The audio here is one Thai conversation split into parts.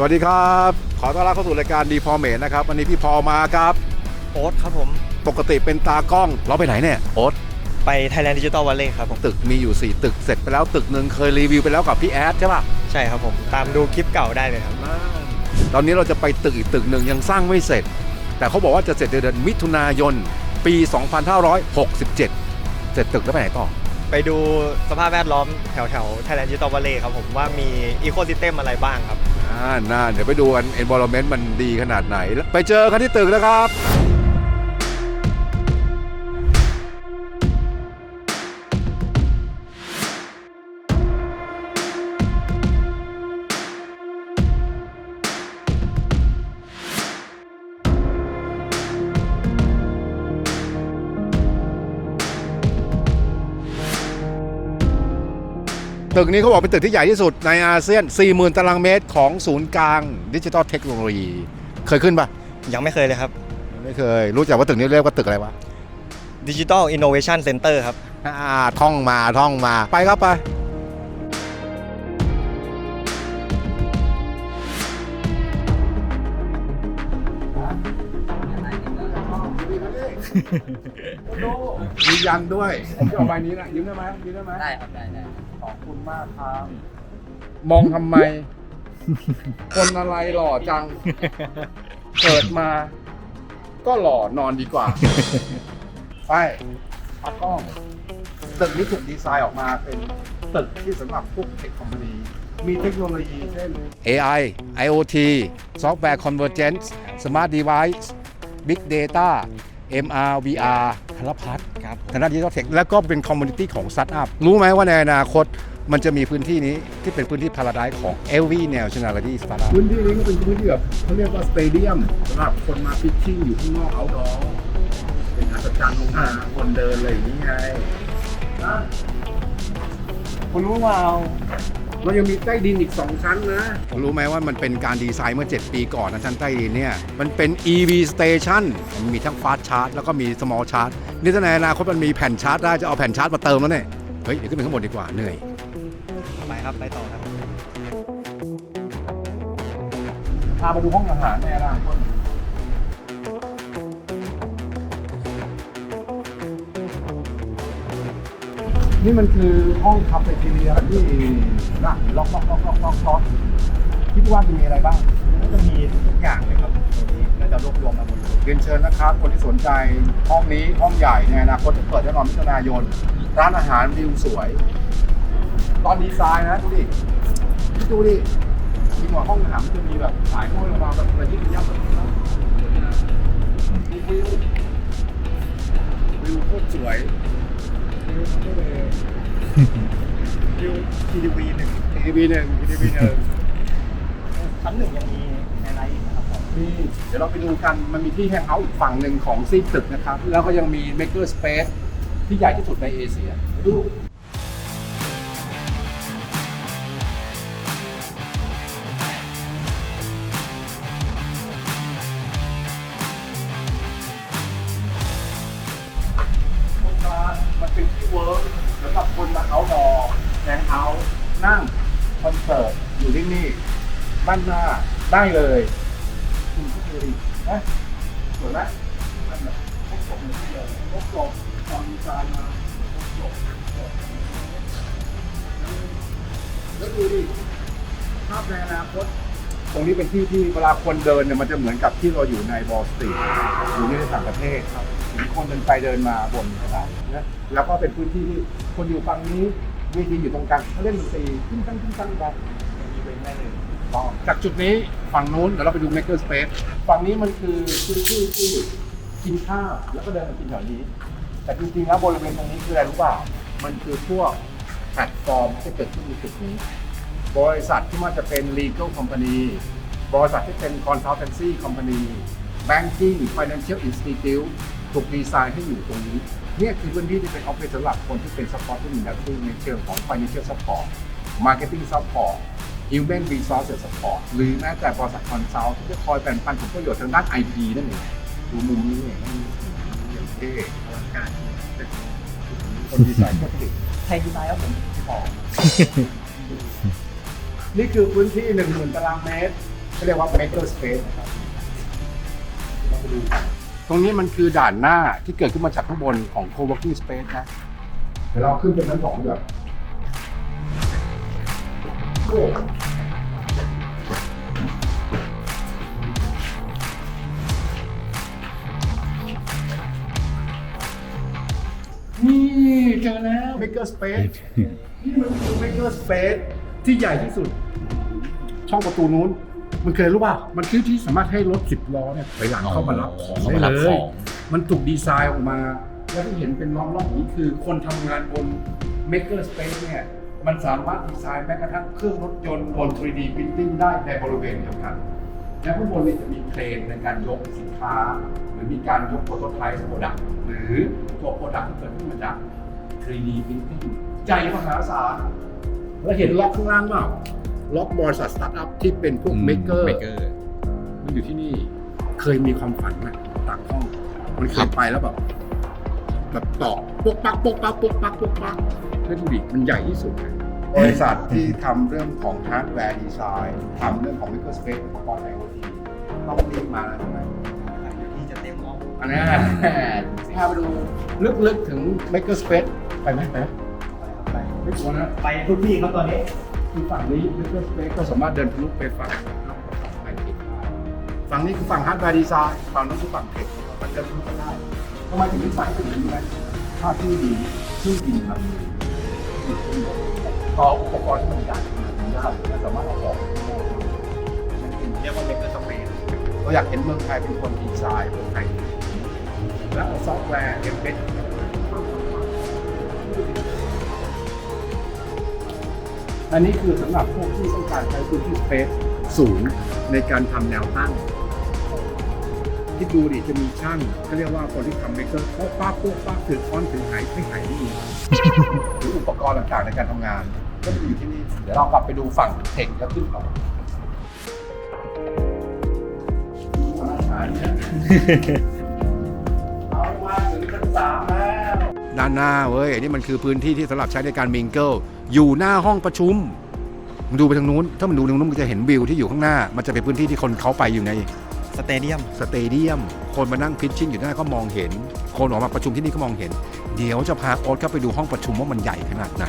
สวัสดีครับ ขอต้อนรับเข้าสู่รายการดีพอเมนนะครับ วันนี้พี่พอมาครับ โอ๊ตครับผม ปกติเป็นตากล้อง เราไปไหนเนี่ยโอ๊ตไป Thailand Digital Valley ครับผมตึกมีอยู่ 4 ตึกเสร็จไปแล้วตึกหนึ่งเคยรีวิวไปแล้วกับพี่แอดใช่ป่ะใช่ครับผม ตามดูคลิปเก่าได้เลยครับ ตอนนี้เราจะไปตึกอีกตึกหนึ่งยังสร้างไม่เสร็จ แต่เขาบอกว่าจะเสร็จในเดือนมิถุนายนปี 2567 เสร็จตึกแล้วไปไหนต่อ ไปดูสภาพแวดล้อมแถวแถว Thailand Digital Valley ครับผมว่ามีอีโคซิสเต็มอะไรบ้างครับ อ่าน่าเดี๋ยวไปดูกัน environment มันดีขนาดไหน ไปเจอกันที่ตึกนะครับ ตึกนี้เขาบอกเป็นตึกที่ใหญ่ที่สุดในอาเซียน 40,000 ตารางเมตรของศูนย์กลางดิจิทัลเทคโนโลยี เคยขึ้นปะยังไม่เคยเลยครับ ไม่เคย รู้จักว่าตึกนี้เรียกว่าตึกอะไรวะ Digital Innovation Center ครับอ่าท่องมาท่องมาไปครับไปมียันด้วย ผมจะเอาใบนี้นะยืมได้ไหมยืมได้ไหมได้ครับได้ได้ ขอบคุณมากครับ มองทำไม คนอะไรหล่อจัง เกิดมา ก็หล่อนอนดีกว่า ไปปักกล้อง ตึกนี้ถูกดีไซน์ออกมาเป็นตึกที่สำหรับพวกเทคคอมพานีมีเทคโนโลยีเช่น AI IoT Software Convergence Smart Device Big Data MR VR ธนพัฒน์ครับ ทางด้านดิจิทัลเทคแล้วก็เป็นคอมมูนิตี้ของสตาร์ทอัพรู้ไหมว่าในอนาคตมันจะมีพื้นที่นี้ที่เป็นพื้นที่พาราไดของ LV Nationality Startup พื้นที่นี้ก็เป็นพื้นที่แบบเขาเรียกว่าสเตเดียมสำหรับคนมาพิชชิ่งอยู่ข้างนอกเอาดอเป็นอัศจรรย์ลงมาคนเดินอะไรอย่างนี้ไงนะคุณรู้เปล่า เรายังมีใต้ดินอีก 2 ชั้นนะ รู้ไหมว่ามันเป็นการดีไซน์เมื่อ 7 ปีก่อนนะชั้นใต้ดินเนี่ย มันเป็น EV station มันมีทั้งฟาสต์ชาร์จแล้วก็มี small charge นี่ถ้าในอนาคตมันมีแผ่นชาร์จได้จะเอาแผ่นชาร์จมาเติมแล้วเนี่ย เฮ้ย เดี๋ยวขึ้นไปข้างบนดีกว่าเหนื่อย ไปครับ ไปต่อครับพาไปดูห้องอาหารในอนาคต นี่มันคือห้องคาเฟ่ทีเรียที่นะล็อกล็อกล็อกล็อกล็อกล็อกคิดว่าจะมีอะไรบ้างก็จะมีทุกอย่างเลยครับตรงนี้น่าจะรวบรวมมาหมดเลยเรียนเชิญนะครับ คนที่สนใจห้องนี้ห้องใหญ่ในอนาคตจะเปิดแน่นอนมิถุนายน ร้านอาหารวิวสวย ตอนดีไซน์นะดูดิคิดดูดิมีหัวห้องอาหารมันจะมีแบบสายห้อยลงมาแบบระยิบระยับแบบนี้นะวิววิวโคตรสวย วิวทะเลวิว TDV หนึ่งทีวีหนึ่งทีวีหนึ่งชั้นหนึ่งยังมีไฮไลท์นะครับผมนี่เดี๋ยวเราไปดูกันมันมีที่แฮงเอาท์อีกฝั่งหนึ่งของซีตึกนะครับ แล้วก็ยังมีเมกเกอร์สเปซที่ใหญ่ที่สุดในเอเชียดู กับคนมาเอาดอแฮงเอานั่งคอนเสิร์ตอยู่ที่นี่บ้านหน้าได้เลยคุณก็ดูดินะสวยไหมนั่นแหละพกศพเหมือนที่เลยพกศพตอนดีไซน์มาพกศพแล้วดูดิภาพในอนาคตตรงนี้เป็นที่ที่เวลาคนเดินเนี่ยมันจะเหมือนกับที่เราอยู่ในบอลสตรีทอยู่ในต่างประเทศครับ มีคนเดินไปเดินมาบนกระดาษนะแล้วก็เป็นพื้นที่ที่คนอยู่ฝั่งนี้เวทีอยู่ตรงกลางเขาเล่นดนตรีขึ้นตั้งขึ้นตั้งกันมีเป็นแม่หนึ่งจากจุดนี้ฝั่งนู้นเดี๋ยวเราไปดู Maker Space ฝั่งนี้มันคือพื้นที่ที่กินข้าวแล้วก็เดินมากินแถวนี้ แต่จริงๆแล้วบริเวณตรงนี้คืออะไรรู้เปล่ามันคือพวกแพลตฟอร์มที่เกิดขึ้นในจุดนี้ บริษัทที่มันจะเป็น legal company บริษัทที่เป็น consultancy company banking financial institute ถูกดีไซน์ให้อยู่ตรงนี้เนี่ยคือพื้นที่ที่เป็นออฟฟิศสำหรับคนที่เป็น supporting industry ในเชิงของ financial support marketing support human resources support หรือแม้แต่บริษัท consult ที่จะคอยแบ่งปันผลประโยชน์ทางด้าน IP นั่นเองดูมุมนี้เนี่ยอย่างเท่อลังการคนดีไซน์ก็ผลิตไทยดีไซน์ครับผมของนี่คือพื้นที่หนึ่งหมื่นตารางเมตรเขาเรียกว่า maker space นะครับเราไปดูกัน ตรงนี้มันคือด่านหน้าที่เกิดขึ้นมาจากข้างบนของ co-working space นะ เดี๋ยวเราขึ้นไปชั้นสองดีกว่าโอ้นี่เจอแล้ว maker space นี่มันคือ maker space ที่ใหญ่ที่สุด ช่องประตูนู้น มันเคยรู้ป่ะมันคือที่สามารถให้รถสิบล้อเนี่ยถอยหลังเข้ามารับของเข้าได้มารับเลขยองมันถูกดีไซน์ออกมา แล้วที่เห็นเป็นล้อมรอบอย่างนี้คือคนทำงานบน maker space เนี่ยมันสามารถดีไซน์แม้กระทั่งเครื่องรถยนต์บน 3D printing ได้ในบริเวณเดียวกัน และข้างบนเนี่ยจะมีเครนในการยกสินค้า หรือมีการยกโปรโตไทป์โปรดักต์หรือตัวโปรดักต์ที่เกิดขึ้นมาจาก 3D printing ใจมหาศาลแล้วเห็นล็อกข้างล่างเปล่า ล็อกบริษัทสตาร์ทอัพที่เป็นพวก maker เมเกอร์มันอยู่ที่นี่เคยมีความฝันไหมต่างห้อง มันเคครัยบไปแล้วแบบแบบตอกปกปักปกปักปกปักปกปักแล้วดูดิมันใหญ่ที่สุดเลยบริษัทที่ทำเรื่องของฮาร์ดแวร์ดีไซน์ทำเรื่องของ Maker Space อุปกรณ์ IoT ต้องรีบมาแล้วใช่ไหมที่จะเต็มห้องอันนี้พาไปดูลึกๆถึง Maker Space ไปไหมไปไหมไปไม่กลัวนะไปทุกที่ครับตอนนี้ คือฝั่งนี้ Maker Space ก็สามารถเดินทะลุไปฝั่งไอทีฝั่งนี้คือฝั่งฮาร์ดแวร์ดีไซน์ฝั่งนู้นคือฝั่งเทคมันเดินทะลุกันได้ทำไมถึงไม่ใส่ถึงนี้ไหมถ้าที่ดีที่ดินมันมีต่ออุปกรณ์ที่มันใหญ่มันยากและสามารถเอาออกเรียกว่าเมกเกอร์สเปซเราอยากเห็นเมืองไทยเป็นคนดีไซน์เมืองไทยและเอาซอฟต์แวร์เอ็มเบด อันนี้คือสำหรับพวกที่ต้องการใช้พื้นที่สเปซสูงในการทำแนวตั้งที่ดูดิจะมีช่างเขาเรียกว่าคนที่ทำเมกเกอร์โป๊ะป้าโป๊ะป้าถือค้อนถือไหไม่ไหนี่หรืออุปกรณ์ต่างๆในการทำงาน ก็จะอยู่ที่นี่เดี๋ยวเรากลับไปดูฝั่งเทคแล้วขึ้นต่อเอามาถึงชั้นสามแล้วด้านหน้าเว้ยนี่มันคือพื้นที่ที่สำหรับใช้ในการมิงเกิล อยู่หน้าห้องประชุมมึงดูไปทางนู้น ถ้ามันดูทางนู้นมันจะเห็นวิวที่อยู่ข้างหน้า มันจะเป็นพื้นที่ที่คนเขาไปอยู่ในสเตเดียม สเตเดียม คนมานั่งพิชชิ่งอยู่หน้าก็มองเห็น คนออกมาประชุมที่นี่ก็มองเห็น เดี๋ยวจะพาโอ๊ตเข้าไปดูห้องประชุมว่ามันใหญ่ขนาดไหน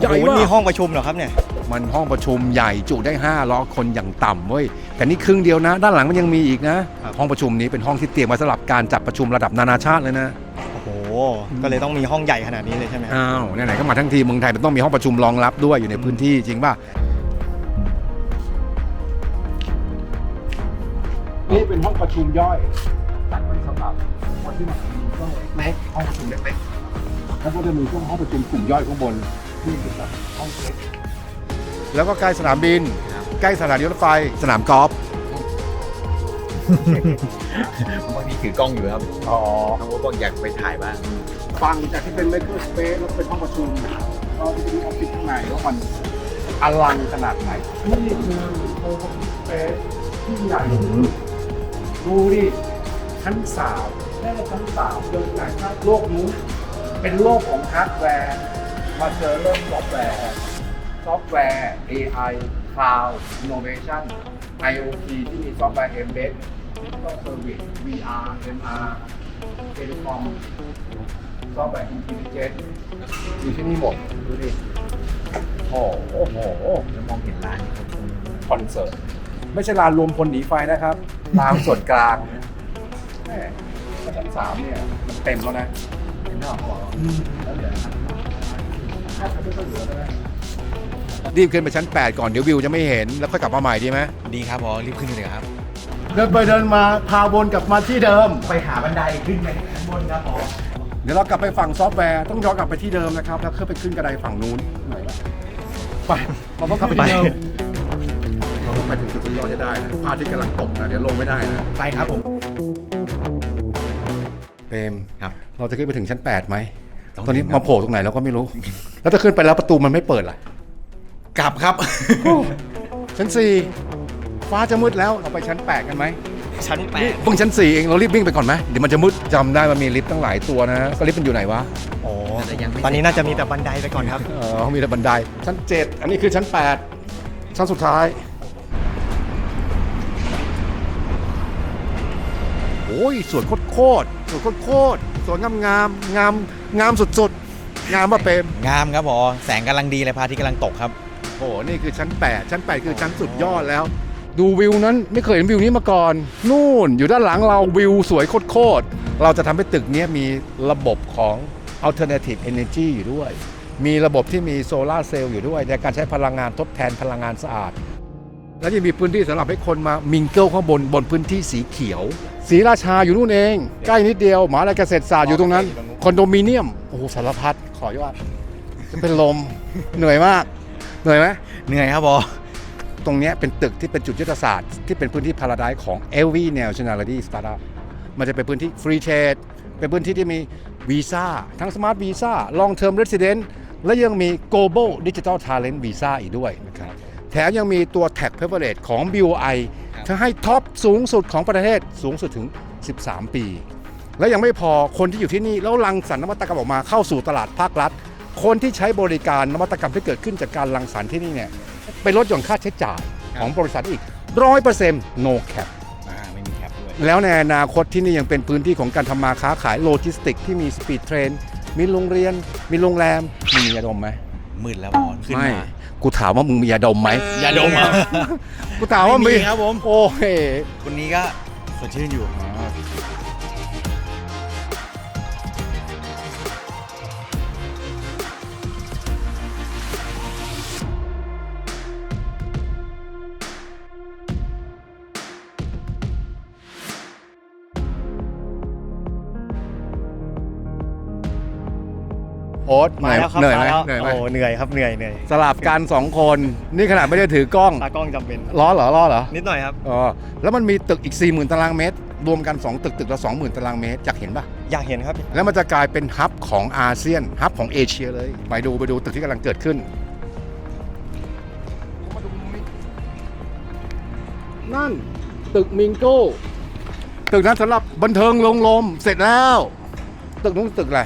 ใหญ่นี่ห้องประชุมเหรอครับเนี่ย มันห้องประชุมใหญ่จุได้5ล้อคนอย่างต่ำเว้ย แต่นี่ครึ่งเดียวนะ ด้านหลังมันยังมีอีกนะ ครับ ห้องประชุมนี้เป็นห้องที่เตรียมไว้สำหรับการจัดประชุมระดับนานาชาติเลยนะโอ้โห ก็เลยต้องมีห้องใหญ่ขนาดนี้เลยใช่ไหมครับอ้าวไหนๆก็มาทั้งทีเมืองไทยมันต้องมีห้องประชุมรองรับด้วยอยู่ในพื้นที่จริงป่ะนี่เป็นห้องประชุมย่อยจัดไว้สำหรับคนที่มาทำก็เล็กห้องประชุมเล็กๆแล้วก็จะมีช่วงห้องประชุมกลุ่มย่อยข้างบนที่เป็นแบบห้องเล็กแล้วก็ใกล้สนามบิน ใกล้สถานีรถไฟสนามกอล์ฟ บางทีถือกล้องอยู่ครับอ๋อน้องโอ๊ตบอกอยากไปถ่ายบ้าง ฟังจากที่เป็น maker space แล้วเป็นห้องประชุมก็ที่เป็นออฟฟิศข้างในว่ามันอลังขนาดไหนนี่คือ co-working space ที่ใหญ่ที่สุดดูดิชั้นสามแค่ชั้นสามเดินจากชาติโลกนู้นเป็นโลกของฮาร์ดแวร์ มาเจอเรื่องซอฟต์แวร์ซอฟต์แวร์ AI Cloud Innovation IoT ที่มีซอฟต์แวร์ Embed Digital Service VR MR Telecom ซอฟต์แวร์ Intelligence อยู่ที่นี่หมด ดูดิโอ้โหแล้วมองเห็นร้านคอนเสิร์ต ไม่ใช่ลานรวมพลหนีไฟนะครับ ลานส่วนกลางแม่ชั้นสามเนี่ย มันเต็มแล้วนะเป็นนอกเขาบอกว่าแล้วเดี๋ยวถ้าเขาไม่ค่อยเหลือแล้วนะรีบขึ้นไปชั้น 8 ก่อนเดี๋ยววิวจะไม่เห็นแล้วค่อยกลับมาใหม่ดีไหมดีครับพอรีบขึ้นเลยครับ เดินไปเดินมาพาวนกลับมาที่เดิม ไปหาบันไดขึ้นไปข้างบนครับผมเดี๋ยวเรากลับไปฝั่งซอฟต์แวร์ต้องย้อนกลับไปที่เดิมนะครับ แล้วขึ้นไปขึ้นกระไดฝั่งนู้นไหนวะไปเราต้องกลับไปที่เดิมเราต้องไปถึงจุดที่เราจะได้นะพระอาทิตย์กำลังตกนะเดี๋ยวลงไม่ได้นะไปครับผมเปรมครับ เราจะขึ้นไปถึงชั้น 8 ไหมต้องตอนนี้ถึงครับมาโผล่ตรงไหนเราก็ไม่รู้ แล้วถ้าขึ้นไปแล้วประตูมันไม่เปิดล่ะกลับครับ ชั้น4 ฟ้าจะมืดแล้วเราไปชั้น 8 กันไหมชั้นแปนี่ดเพิ่งชั้น 4 เองเรารีบวิ่งไปก่อนไหมเดี๋ยวมันจะมืดจำได้มันมีลิฟต์ตั้งหลายตัวนะก็ลิฟต์มันอยู่ไหนวะโอ้แต่ยังไม่ตอนนี้น่าจะมีแต่บันไดไปก่อนครับ เออเขามีแต่บันไดชั้น 7 อันนี้คือชั้น 8 ชั้นสุดท้ายโอ้ยสวยโคตรๆสวยโคตรๆสวยงามงามงามงามสุดๆงามมาเปรม งามครับพอแสงกำลังดีเลยพระอาทิตย์กำลังตกครับ โอ้โหนี่คือชั้น 8 ชั้น 8 คือชั้นสุดยอดแล้ว ดูวิวนั้นไม่เคยเห็นวิวนี้มาก่อน นู่นอยู่ด้านหลังเราวิวสวยโคตรๆเราจะทำให้ตึกนี้มีระบบของ alternative energy อยู่ด้วย มีระบบที่มีโซลาเซลล์อยู่ด้วย ในการใช้พลังงานทดแทนพลังงานสะอาด แล้วยังมีพื้นที่สำหรับให้คนมามิงเกิลข้างบนบนพื้นที่สีเขียวสีราชาอยู่นู่นเอง ใกล้นิดเดียวหมหาลัยเกษตรศาสตร์อยู่ตรงนั้น คอนโดมิเนียม โอ้โหสารพัดขอยอดจะเป็นลมเหนื่อยมาก เหนื่อยไหมเหนื่อยครับพอ ตรงเนี้ยเป็นตึกที่เป็นจุดยุทธศาสตร์ ที่เป็นพื้นที่พาราไดของ LV Nationality Startup มันจะเป็นพื้นที่ Free Trade เป็นพื้นที่ที่มีวีซ่าทั้ง Smart Visa Long Term Resident และยังมี Global Digital Talent Visa อีกด้วยนะครับแถมยังมีตัว Tax Privilege ของ BOI ครับจะให้ท็อปสูงสุดของประเทศสูงสุดถึง 13 ปี และยังไม่พอคนที่อยู่ที่นี่แล้วรังสรรค์นวัตกรรมออกมาเข้าสู่ตลาดภาครัฐ คนที่ใช้บริการนวัตกรรมที่เกิดขึ้นจากการรังสรรค์ที่นี่เนี่ย ไปลดหย่อนค่าใช้จ่ายของบริษัทอีกร้อยเปอร์เซ็นต์ no cap อ่าไม่มีแคปด้วย แล้วในอนาคตที่นี่ยังเป็นพื้นที่ของการทำมาค้าขายโลจิสติกที่มีสปีดเทรน มีโรงเรียน มีโรงแรม มียาดมไหมมืดแล้วพอขึ้นไม่มากูถามว่ามึงมียาดมไหมอย่าดมอะ กูถามว่าไม่มีมีครับผม โอ้ยวันนี้ก็สดชื่นอยู่ อ๊ตเหมานื่อยแล้วครับเหนื่อยไหมมาแล้วเหนื่อยไหม โอ้เหนื่อยครับเหนื่อยเหนื่อยสลับกันสองคนนี่ขนาดไม่ได้ถือกล้องตากล้องจำเป็น ล้อเหรอล้อเหรอนิดหน่อยครับ อ๋อแล้วมันมีตึกอีก 40,000 ตารางเมตร รวมกัน 2 ตึกตึกละ20,000 ตารางเมตรอยากเห็นปะอยากเห็นครับ แล้วมันจะกลายเป็นฮับของอาเซียนฮับของเอเชียเลย ไปดูไปดูตึกที่กำลังเกิดขึ้นนั่นตึกมิงโก้ตึกนั้นสำหรับบันเทิงลงลมเสร็จแล้ว ตึกนู้นตึกอะไร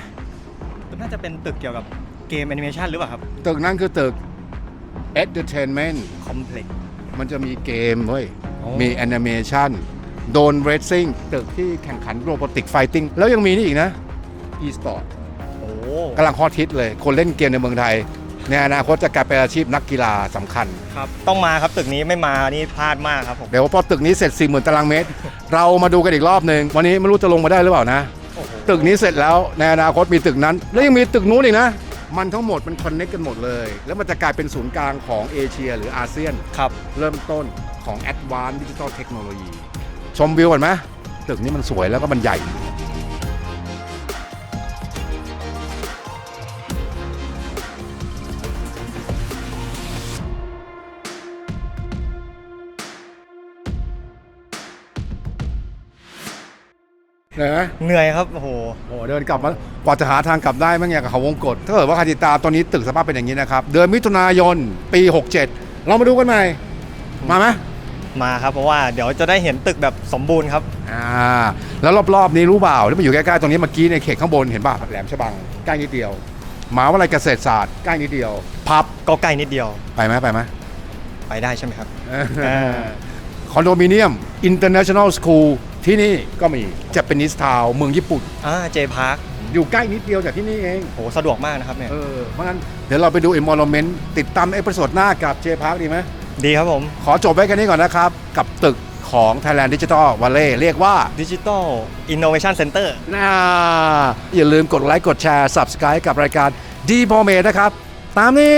น่าจะเป็นตึกเกี่ยวกับเกมแอนิเมชันหรือเปล่าครับตึกนั้นคือตึก entertainment คอมเพล็กซ์ มันจะมีเกมเว้ย โอ้ มีแอนิเมชันโดนเร c ซิ่งตึกที่แข่งขันโรบอติกไฟติ้งแล้วยังมีนี่อีกนะ e-sport โอ้กำลังฮอตฮิตเลย คนเล่นเกมในเมืองไทย ในอนาคตจะกลายเป็นอาชีพนักกีฬาสำคัญ ครับต้องมาครับตึกนี้ไม่มานี่พลาดมากครับผม เดี๋ยวพอตึกนี้เสร็จ 4 0,000 ตารางเมตร เรามาดูกันอีกรอบหนึ่งวันนี้ไม่รู้จะลงมาได้หรือเปล่านะโอ้โห ตึกนี้เสร็จแล้วในอนาคตมีตึกนั้น แล้วยังมีตึกนู้นอีกนะ มันทั้งหมดมันคอนเน็กกันหมดเลย แล้วมันจะกลายเป็นศูนย์กลางของเอเชียหรืออาเซียน ครับ เริ่มต้นของ Advanced Digital Technology ชมวิวก่อนไหมตึกนี้มันสวยแล้วก็มันใหญ่ นไหมเหนื่อยครับโอ้โหโอ้โหเดินกลับมากว่าจะหาทางกลับได้มั้งเนี่ยกับเขาวงกฏถ้าเกิดว่าใครติดตามตอนนี้ตึกสภาพเป็นอย่างนี้นะครับ เดือนมิถุนายนปี 67 เรามาดูกันใหม่มาไหมมาครับเพราะว่าเดี๋ยวจะได้เห็นตึกแบบสมบูรณ์ครับอ่าแล้วรอบๆนี้รู้เปล่าที่มันอยู่ใกล้ๆตรงนี้เมื่อกี้ในเขตข้างบนเห็นป่ะแหลมฉบังใกล้นิดเดียวหมหาวิทยาลัยเกษตรศาสตร์ใกล้นิดเดียว พับก็ใกล้นิดเดียวไปไหมไปไหมไปได้ใช่ไหมครับคอนโดมิเนียม International School ที่นี่ก็มีจะเป็นนิสทาวเมืองญี่ปุ่น อ่าเจพาร์คอยู่ใกล้นิดเดียวจากที่นี่เองโหสะดวกมากนะครับเนี่ยเออเพราะงั้นเดี๋ยวเราไปดู environment ติดตามเอพิโซดหน้ากับเจพาร์คดีไหมดีครับผมขอจบไว้แค่นี้ก่อนนะครับ กับตึกของ Thailand Digital Valley เรียกว่าดิจิตอลอินโนเวชันเซ็นเตอร์น่าอย่าลืมกดไลค์กดแชร์ Subscribe กับรายการดีพอเมนะครับ ตามนี้